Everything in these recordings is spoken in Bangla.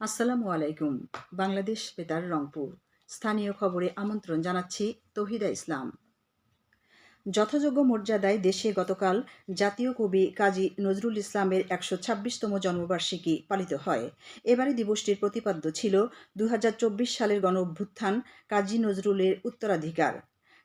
আসসালামু আলাইকুম, বাংলাদেশ বেতার রংপুর। স্থানীয় খবরে আমন্ত্রণ জানাচ্ছি তহিদা ইসলাম। যথাযোগ্য মর্যাদায় দেশে গতকাল জাতীয় কবি কাজী নজরুল ইসলামের একশো ছাব্বিশতম জন্মবার্ষিকী পালিত হয়। এবারে দিবসটির প্রতিপাদ্য ছিল দু হাজার চব্বিশ সালের গণ অভ্যুত্থান কাজী নজরুলের উত্তরাধিকার।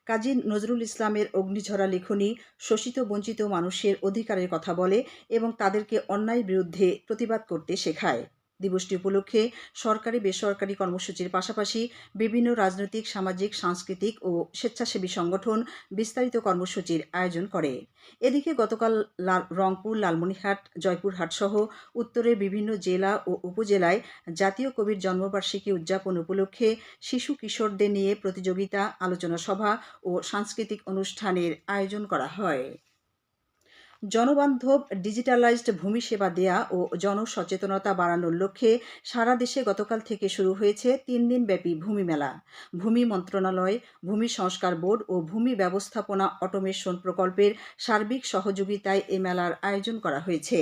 কাজী নজরুল ইসলামের অগ্নিঝরা লেখনী, শোষিত বঞ্চিত মানুষের অধিকারের কথা বলে এবং তাদেরকে অন্যায়ের বিরুদ্ধে প্রতিবাদ করতে শেখায়। দিবসটি উপলক্ষে সরকারি, বেসরকারি কর্মসূচির পাশাপাশি বিভিন্ন রাজনৈতিক, সামাজিক, সাংস্কৃতিক ও স্বেচ্ছাসেবী সংগঠন বিস্তারিত কর্মসূচির আয়োজন করে। এদিকে গতকাল রংপুর, লালমনিরহাট, জয়পুরহাট সহ উত্তরের বিভিন্ন জেলা ও উপজেলায় জাতীয় কবির জন্মবার্ষিকী উদযাপন উপলক্ষে শিশু কিশোরদের নিয়ে প্রতিযোগিতা, আলোচনা সভা ও সাংস্কৃতিক অনুষ্ঠানের আয়োজন করা হয়। জনবান্ধব ডিজিটালাইজড ভূমি সেবা দেয়া ও জনসচেতনতা বাড়ানোর লক্ষ্যে সারা দেশে গতকাল থেকে শুরু হয়েছে তিন দিনব্যাপী ভূমি মেলা। ভূমি মন্ত্রণালয়, ভূমি সংস্কার বোর্ড ও ভূমি ব্যবস্থাপনা অটোমেশন প্রকল্পের সার্বিক সহযোগিতায় এ মেলার আয়োজন করা হয়েছে।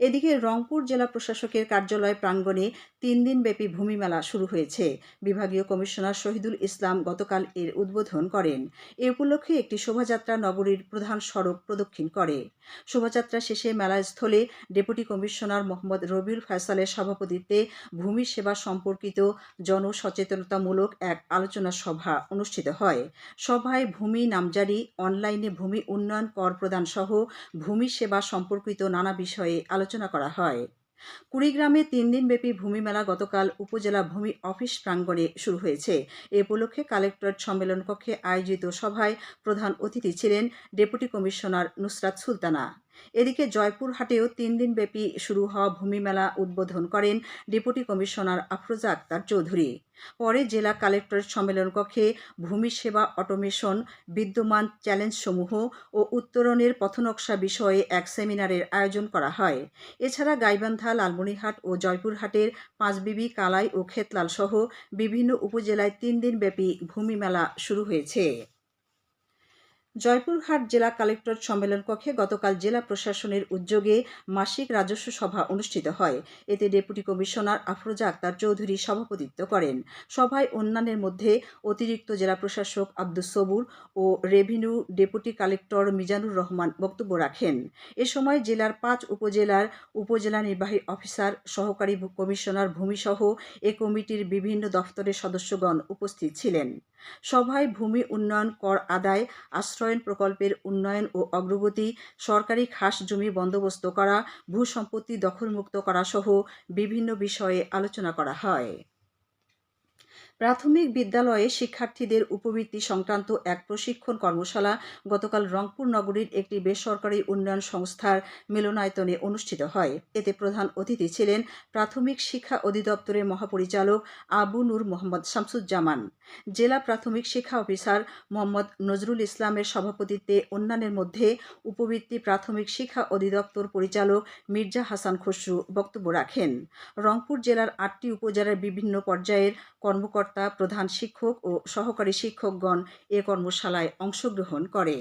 এদিকে রংপুর জেলা প্রশাসকের কার্যালয় প্রাঙ্গণে তিন দিনব্যাপী ভূমি মেলা শুরু হয়েছে। বিভাগীয় কমিশনার শহীদুল ইসলাম গতকাল এর উদ্বোধন করেন। এ উপলক্ষে একটি শোভাযাত্রা নগরীর প্রধান সড়ক প্রদক্ষিণ করে। শোভাযাত্রা শেষে মেলাস্থলে ডেপুটি কমিশনার মোহাম্মদ রবিউল ফয়সালের সভাপতিত্বে ভূমি সেবা সম্পর্কিত জনসচেতনতামূলক এক আলোচনা সভা অনুষ্ঠিত হয়। সভায় ভূমি নামজারি, অনলাইনে ভূমি উন্নয়ন কর প্রদান সহ ভূমি সেবা সম্পর্কিত নানা বিষয়ে আলোচনা করা হয়। কুড়িগ্রামে তিন দিনব্যাপী ভূমি মেলা গতকাল উপজেলা ভূমি অফিস প্রাঙ্গণে শুরু হয়েছে। এ উপলক্ষে কালেক্টরেট সম্মেলন কক্ষে আয়োজিত সভায় প্রধান অতিথি ছিলেন ডেপুটি কমিশনার নুসরাত সুলতানা। এদিকে জয়পুরহাটেও তিন দিনব্যাপী শুরু হওয়া ভূমি মেলা উদ্বোধন করেন ডেপুটি কমিশনার আফরোজা আক্তার চৌধুরী। পরে জেলা কালেক্টরেট সম্মেলন কক্ষে ভূমি সেবা অটোমেশন, বিদ্যমান চ্যালেঞ্জসমূহ ও উত্তরণের পথনকশা বিষয়ে এক সেমিনারের আয়োজন করা হয়। এছাড়া গাইবান্ধা, লালমনিরহাট ও জয়পুরহাটের পাঁচবিবি, কালাই ও খেতলাল সহ বিভিন্ন উপজেলায় তিন দিনব্যাপী ভূমি মেলা শুরু হয়েছে। জয়পুরহাট জেলা কালেক্টর সম্মেলন কক্ষে গতকাল জেলা প্রশাসনের উদ্যোগে মাসিক রাজস্ব সভা অনুষ্ঠিত হয়। এতে ডেপুটি কমিশনার আফরোজা আক্তার চৌধুরী সভাপতিত্ব করেন। সভায় অন্যান্যের মধ্যে অতিরিক্ত জেলা প্রশাসক আব্দুস সবুর ও revenue deputy collector Mizanur Rahman বক্তব্য রাখেন। এ সময় জেলার পাঁচ উপজেলার উপজেলা নির্বাহী অফিসার, সহকারী কমিশনার ভূমিসহ এ কমিটির বিভিন্ন দফতরের সদস্যগণ উপস্থিত ছিলেন। সভায় ভূমি উন্নয়ন কর আদায় আশ্রয়ন প্রকল্পের উন্নয়ন ও অগ্রগতি, সরকারি খাস জমি বন্দোবস্ত করা, ভূ সম্পত্তি দখলমুক্ত করা সহ বিভিন্ন বিষয়ে আলোচনা করা হয়। প্রাথমিক বিদ্যালয়ে শিক্ষার্থীদের উপবৃত্তি সংক্রান্ত এক প্রশিক্ষণ কর্মশালা গতকাল রংপুর নগরীর একটি বেসরকারি উন্নয়ন সংস্থার মিলনায়তনে অনুষ্ঠিত হয়। এতে প্রধান অতিথি ছিলেন প্রাথমিক শিক্ষা অধিদপ্তরের মহাপরিচালক আবু নূর মোহাম্মদ শামসুজ্জামান, জেলা প্রাথমিক শিক্ষা অফিসার মোহাম্মদ নজরুল ইসলামের সভাপতিত্বে অন্যান্যের মধ্যে উপবৃত্তি প্রাথমিক শিক্ষা অধিদপ্তর পরিচালক মির্জা হাসান খসরু বক্তব্য রাখেন। রংপুর জেলার আটটি উপজেলার বিভিন্ন পর্যায়ের কর্মকর্তা কর্মকর্তা প্রধান শিক্ষক ও সহকারী শিক্ষকগণ এ কর্মশালায় অংশগ্রহণ করে।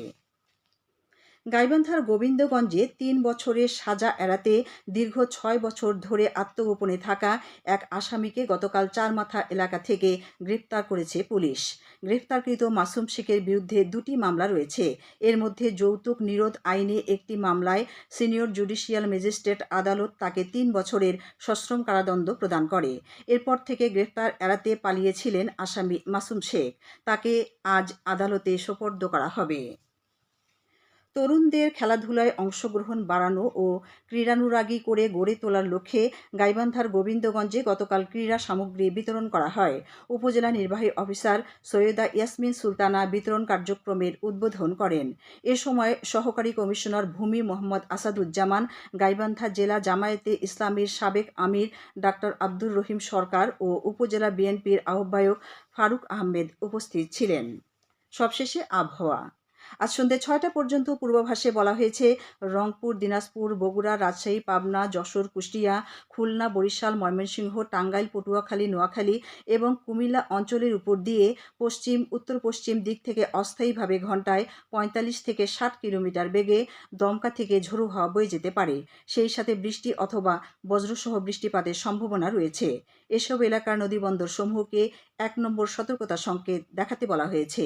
গাইবান্ধার গোবিন্দগঞ্জে তিন বছরের সাজা এড়াতে দীর্ঘ ছয় বছর ধরে আত্মগোপনে থাকা এক আসামিকে গতকাল চারমাথা এলাকা থেকে গ্রেপ্তার করেছে পুলিশ। গ্রেপ্তারকৃত মাসুম শেখের বিরুদ্ধে দুটি মামলা রয়েছে। এর মধ্যে যৌতুক নিরোধ আইনে একটি মামলায় সিনিয়র জুডিশিয়াল ম্যাজিস্ট্রেট আদালত তাকে তিন বছরের সশ্রম কারাদণ্ড প্রদান করে। এরপর থেকে গ্রেপ্তার এড়াতে পালিয়েছিলেন আসামি মাসুম শেখ। তাকে আজ আদালতে সোপর্দ করা হবে। তরুণদের খেলাধুলায় অংশগ্রহণ বাড়ানো ও ক্রীড়ানুরাগী করে গড়ে তোলার লক্ষ্যে গাইবান্ধার গোবিন্দগঞ্জে গতকাল ক্রীড়া সামগ্রী বিতরণ করা হয়। উপজেলা নির্বাহী অফিসার সৈয়দা ইয়াসমিন সুলতানা বিতরণ কার্যক্রমের উদ্বোধন করেন। এ সময় সহকারী কমিশনার ভূমি মোহাম্মদ আসাদুজ্জামান, গাইবান্ধা জেলা জামায়াতে ইসলামীর সাবেক আমির ডাক্তার আব্দুর রহিম সরকার ও উপজেলা বিএনপির আহ্বায়ক ফারুক আহমেদ উপস্থিত ছিলেন। সবশেষে আবহাওয়া। আজ সন্ধ্যে ছয়টা পর্যন্ত পূর্বাভাসে বলা হয়েছে, রংপুর, দিনাজপুর, বগুড়া, রাজশাহী, পাবনা, যশোর, কুষ্টিয়া, খুলনা, বরিশাল, ময়মনসিংহ, টাঙ্গাইল, পটুয়াখালী, নোয়াখালী এবং কুমিল্লা অঞ্চলের উপর দিয়ে পশ্চিম উত্তর পশ্চিম দিক থেকে অস্থায়ীভাবে ঘন্টায় পঁয়তাল্লিশ থেকে ষাট কিলোমিটার বেগে দমকা থেকে ঝোড়ো হাওয়া বয়ে যেতে পারে। সেই সাথে বৃষ্টি অথবা বজ্রসহ বৃষ্টিপাতের সম্ভাবনা রয়েছে। এসব এলাকার নদীবন্দর সমূহকে এক নম্বর সতর্কতা সংকেত দেখাতে বলা হয়েছে।